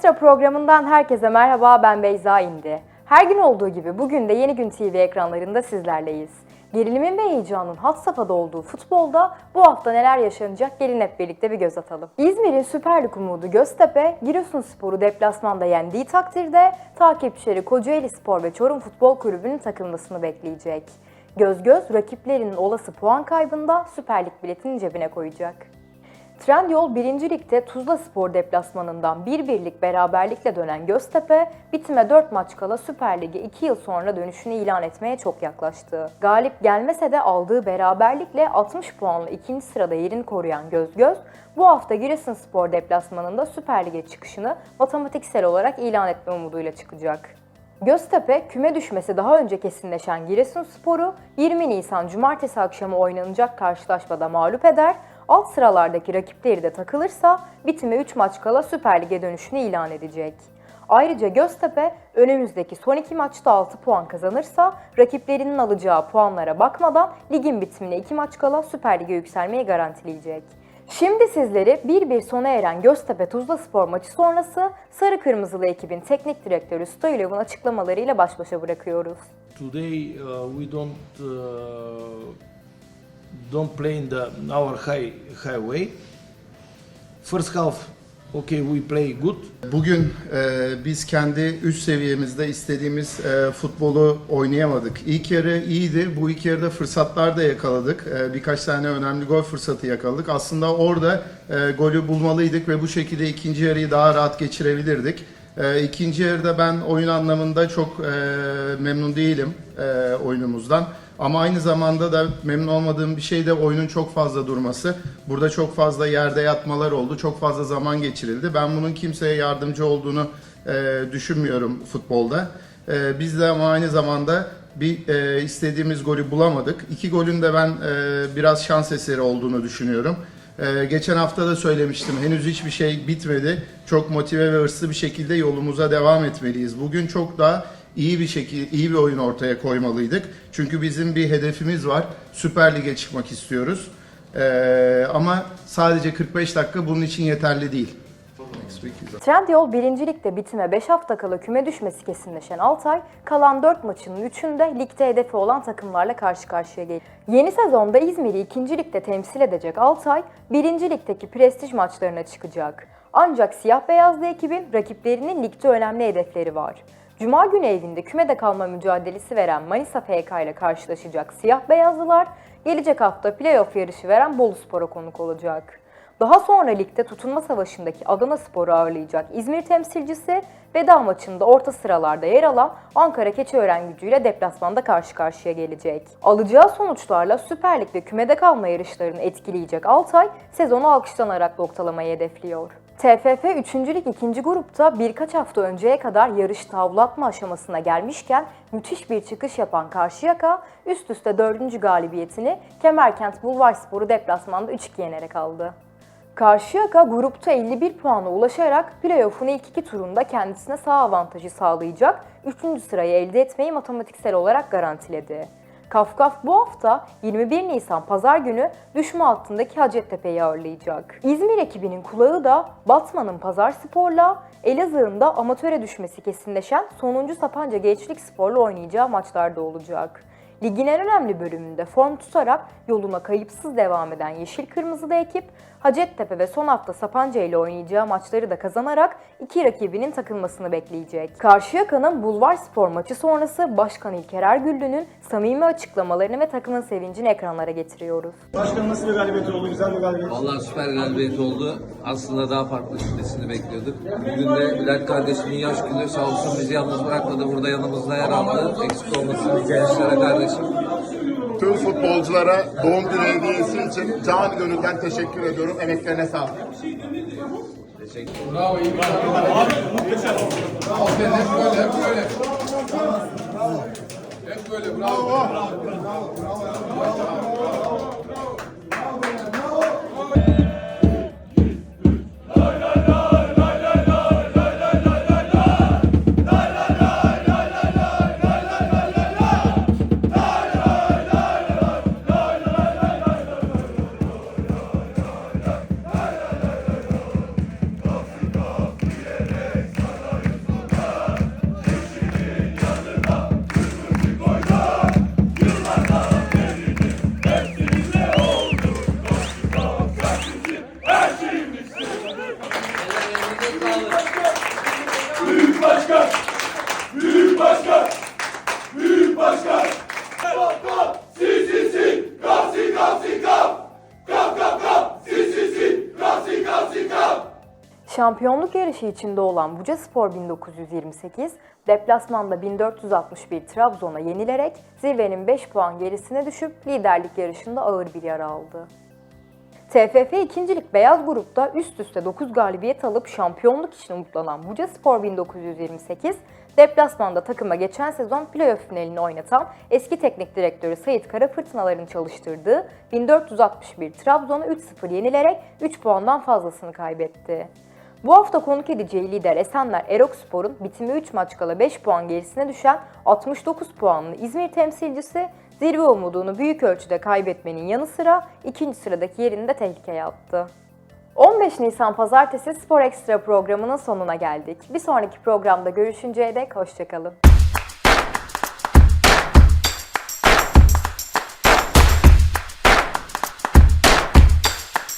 Ekstra programından herkese merhaba ben Beyza İndi. Her gün olduğu gibi bugün de Yeni Gün TV ekranlarında sizlerleyiz. Gerilimin ve heyecanın had safhada olduğu futbolda bu hafta neler yaşanacak gelin hep birlikte bir göz atalım. İzmir'in Süper Lig umudu Göztepe, Giresunspor'u deplasmanda yendiği takdirde takipçileri Kocaeli Spor ve Çorum Futbol Kulübü'nün takılmasını bekleyecek. Göz göz rakiplerinin olası puan kaybında Süper Lig biletini cebine koyacak. Trendyol 1. Lig'de Tuzla Spor deplasmanından 1-1'lik beraberlikle dönen Göztepe, bitime 4 maç kala Süper Lig'e 2 yıl sonra dönüşünü ilan etmeye çok yaklaştı. Galip gelmese de aldığı beraberlikle 60 puanla ikinci sırada yerini koruyan Gözgöz, bu hafta Giresunspor deplasmanında Süper Lig'e çıkışını matematiksel olarak ilan etme umuduyla çıkacak. Göztepe küme düşmesi daha önce kesinleşen Giresunspor'u 20 Nisan Cumartesi akşamı oynanacak karşılaşmada mağlup eder, alt sıralardaki rakipleri de takılırsa bitime 3 maç kala Süper Lig'e dönüşünü ilan edecek. Ayrıca Göztepe önümüzdeki son iki maçta 6 puan kazanırsa rakiplerinin alacağı puanlara bakmadan ligin bitimine 2 maç kala Süper Lig'e yükselmeyi garantileyecek. Şimdi sizleri bir bir sona eren Göztepe Tuzla Spor maçı sonrası Sarı Kırmızılı ekibin teknik direktörü Stoylov'un açıklamalarıyla baş başa bırakıyoruz. Today uh, we don't uh, don't play in the our high highway. First half, okay, we play good. Bugün e, biz kendi üst seviyemizde istediğimiz e, futbolu oynayamadık. İlk yarı iyiydi. Bu ilk yarıda fırsatlar da yakaladık. E, birkaç tane önemli gol fırsatı yakaladık. Aslında orada e, golü bulmalıydık ve bu şekilde ikinci yarıyı daha rahat geçirebilirdik. E, ikinci yarıda ben oyun anlamında çok e, memnun değilim e, oyunumuzdan. Ama aynı zamanda da memnun olmadığım bir şey de oyunun çok fazla durması. Burada çok fazla yerde yatmalar oldu, çok fazla zaman geçirildi. Ben bunun kimseye yardımcı olduğunu e, düşünmüyorum futbolda. E, biz de ama aynı zamanda bir e, istediğimiz golü bulamadık. İki golün de ben e, biraz şans eseri olduğunu düşünüyorum. E, geçen hafta da söylemiştim. Henüz hiçbir şey bitmedi. Çok motive ve hırslı bir şekilde yolumuza devam etmeliyiz. Bugün çok daha iyi bir şekilde iyi bir oyun ortaya koymalıydık. Çünkü bizim bir hedefimiz var. Süper Lig'e çıkmak istiyoruz. Ee, ama sadece 45 dakika bunun için yeterli değil. Trendyol 1. Lig'de bitime 5 hafta kala küme düşmesi kesinleşen Altay, kalan 4 maçının 3'ünde ligde hedefi olan takımlarla karşı karşıya geliyor. Yeni sezonda İzmir'i 2. Lig'de temsil edecek Altay, 1. Lig'deki prestij maçlarına çıkacak. Ancak siyah beyazlı ekibin rakiplerinin ligde önemli hedefleri var. Cuma günü evinde kümede kalma mücadelesi veren Manisa FK ile karşılaşacak siyah beyazlılar, gelecek hafta playoff yarışı veren Boluspor'a konuk olacak. Daha sonra ligde tutunma savaşındaki Adana Spor'u ağırlayacak İzmir temsilcisi veda maçında orta sıralarda yer alan Ankara Keçiören gücüyle deplasmanda karşı karşıya gelecek. Alacağı sonuçlarla Süper Lig'de kümede kalma yarışlarını etkileyecek Altay sezonu alkışlanarak noktalamayı hedefliyor. TFF 3. Lig 2. grupta birkaç hafta önceye kadar yarış tavlatma aşamasına gelmişken müthiş bir çıkış yapan Karşıyaka üst üste 4. galibiyetini Kemerkent Bulvarspor'u deplasmanda 3-2 yenerek aldı. Karşıyaka grupta 51 puana ulaşarak playoff'un ilk iki turunda kendisine sağ avantajı sağlayacak 3. sırayı elde etmeyi matematiksel olarak garantiledi. Kafkaf bu hafta 21 Nisan Pazar günü düşme altındaki Hacettepe'yi ağırlayacak. İzmir ekibinin kulağı da Batman'ın Pazar Spor'la Elazığ'ın da amatöre düşmesi kesinleşen sonuncu Sapanca Gençlik Spor'la oynayacağı maçlarda olacak. Ligin en önemli bölümünde form tutarak yoluna kayıpsız devam eden Yeşil Kırmızılı ekip, Hacettepe ve son hafta Sapanca ile oynayacağı maçları da kazanarak iki rakibinin takılmasını bekleyecek. Karşıyaka'nın Bulvar Spor maçı sonrası Başkan İlker Ergüllü'nün samimi açıklamalarını ve takımın sevincini ekranlara getiriyoruz. Başkanım nasıl bir galibiyet oldu? Güzel bir galibiyet. Vallahi süper galibiyet oldu. Aslında daha farklı şiddetini bekliyorduk. Bugün de Bülent kardeşimin yaş günü sağ olsun bizi yalnız bırakmadı. Burada yanımızda yer aldı. Eksik olmasın gençlere kardeşim. Tüm futbolculara doğum günü hediyesi için can gönülden teşekkür ediyorum. Emeklerine sağlık. Bravo iyi. Abi. Şey. Bravo. Hep böyle hep böyle. Hep böyle Bravo. Bravo. Bravo. Bravo. Şampiyonluk yarışı içinde olan Buca Spor 1928, deplasmanda 1461 Trabzon'a yenilerek zirvenin 5 puan gerisine düşüp liderlik yarışında ağır bir yara aldı. TFF 2. Lig Beyaz Grup'ta üst üste 9 galibiyet alıp şampiyonluk için umutlanan Buca Spor 1928, deplasmanda takıma geçen sezon playoff finalini oynatan eski teknik direktörü Sayit Karafırtınalar'ın çalıştırdığı 1461 Trabzon'u 3-0 yenilerek 3 puandan fazlasını kaybetti. Bu hafta konuk edeceği lider Esenler Erokspor'un bitimi 3 maç kala 5 puan gerisine düşen 69 puanlı İzmir temsilcisi zirve umudunu büyük ölçüde kaybetmenin yanı sıra ikinci sıradaki yerini de tehlikeye attı. 15 Nisan Pazartesi Spor Ekstra programının sonuna geldik. Bir sonraki programda görüşünceye dek hoşçakalın.